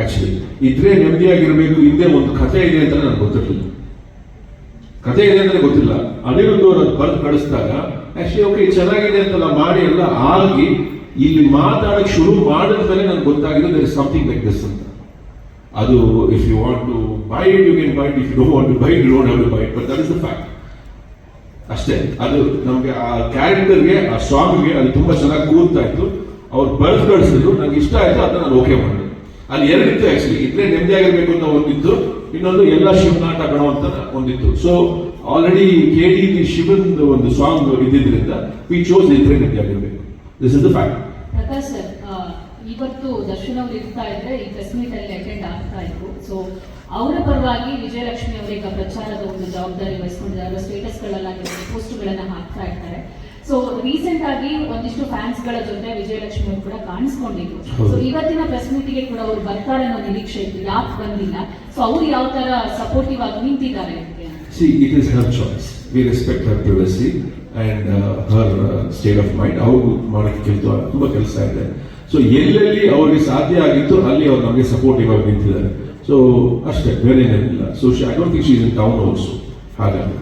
Actually ಇದ್ರೆ ನೆಮ್ಮದಿಯಾಗಿರಬೇಕು, ಹಿಂದೆ ಒಂದು ಕಥೆ ಇದೆ ಅಂತ ನನಗೆ ಗೊತ್ತಿರಲಿಲ್ಲ. ಕಥೆ ಇದೆ ಅಂತ ಗೊತ್ತಿಲ್ಲ ಅನಿರುದ್ಧ ಅದು ಬರೆದು ಕಳಿಸಿದಾಗ ಆಕ್ಚುಲಿ ಓಕೆ ಚೆನ್ನಾಗಿದೆ ಅಂತೆಲ್ಲ, ಮಾಡಿ ಎಲ್ಲ ಆಗಿ ಇಲ್ಲಿ ಮಾತಾಡಕ್ ಶುರು ಮಾಡಿದ ಮೇಲೆ ನನಗೆ ಗೊತ್ತಾಗಿದೆ there is something like this ಅಂತ. ಅದು if you want to buy it you can buy if you don't to buy it don't have to buy it but that is the fact ಅಷ್ಟೇ. ಅದು ನಮಗೆ ಆ ಕ್ಯಾರೆಕ್ಟರ್ಗೆ ಆ ಸಾಂಗ್ಗೆ ಅದು ತುಂಬಾ ಚೆನ್ನಾಗಿ ಕೂರ್ತಾ ಇತ್ತು. ಅವ್ರು ಬರೆದು ಕಳಿಸಿದ್ರು. ನನಗೆ ಇಷ್ಟ ಆಯಿತು, ಅದನ್ನ ನಾನು ಓಕೆ ಮಾಡಿದೆ. ಅಲ್ಲಿ ಎರಡಿತ್ತು ಆಕ್ಚುಲಿ ಇಬ್ಬರೇ ನೆಮ್ಮದಿ ಆಗಿರ್ಬೇಕು ಅಂತ ಒಂದಿತ್ತು. ಇನ್ನೊಂದು ಎಲ್ಲ ಶಿವನಾಟ ಗಣ ಅಂತ ಒಂದಿತ್ತು. So already K D Shivan ಒಂದು ಸಾಂಗ್ ಇದ್ದಿದ್ರಿಂದ ವಿ ಚೋಸ್ ಇಬ್ಬರೇ ನೆಮ್ಮದಿ ಆಗಿರ್ಬೇಕು. This is the fact sir ಇವತ್ತು ದರ್ಶನ್ ಅವರು ಇರ್ತಾ ಇದ್ರೆ ಈ ಪ್ರೆಸ್ ಮೀಟ್ ಅಲ್ಲಿ ಅಟೆಂಡ್ ಆಗ್ತಾ ಇದ್ರು. ಸೊ ಅವರ ಪರವಾಗಿ ವಿಜಯಲಕ್ಷ್ಮಿ ಅವರೀಗ ಪ್ರಚಾರದ ಒಂದು ಜವಾಬ್ದಾರಿ ವಹಿಸ್ಕೊಂಡಿದ್ದಾರೆ. ಅವರ ಸ್ಟೇಟಸ್ ಗಳಲ್ಲಾಗಿರ್ಬೋದು ಪೋಸ್ಟ್ ಗಳನ್ನ ಹಾಕ್ತಾ ಇರ್ತಾರೆ ಸೊ ರೀಸೆಂಟ್ ಆಗಿ ಒಂದಿಷ್ಟು ಫ್ಯಾನ್ಸ್ಗಳ ಜೊತೆ ವಿಜಯಲಕ್ಷ್ಮಿ ಅವರು ಕೂಡ ಕಾಣಿಸ್ಕೊಂಡಿದ್ರು. ಸೊ ಇವತ್ತಿನ ಪ್ರೆಸ್ ಮೀಟಿಗೆ ಕೂಡ ಅವರು ಬರ್ತಾರೆ ಅನ್ನೋ ನಿರೀಕ್ಷೆ ಇತ್ತು. ಯಾಕೆ ಬಂದಿಲ್ಲ? ಸೊ ಅವ್ರು ಯಾವ ತರ ಸಪೋರ್ಟಿವ್ ಆಗಿ ನಿಂತಿದ್ದಾರೆ. See, it is her choice. We respect her privacy and uh, her uh, state of mind. ಅವರು ಮಾಡೋಕ್ಕೆ ಕೆಲಸ ತುಂಬ ಕೆಲಸ ಇದೆ. ಸೊ ಎಲ್ಲೆಲ್ಲಿ ಅವ್ರಿಗೆ ಸಾಧ್ಯ ಆಗಿತ್ತು ಅಲ್ಲಿ ಅವ್ರು ನಮಗೆ ಸಪೋರ್ಟಿವ್ ಆಗಿ ನಿಂತಿದ್ದಾರೆ. ಸೊ ಅಷ್ಟೇ ಬೇರೆ ಏನಿಲ್ಲ so I don't think she is in town also ಹಾಗಾಗಿ.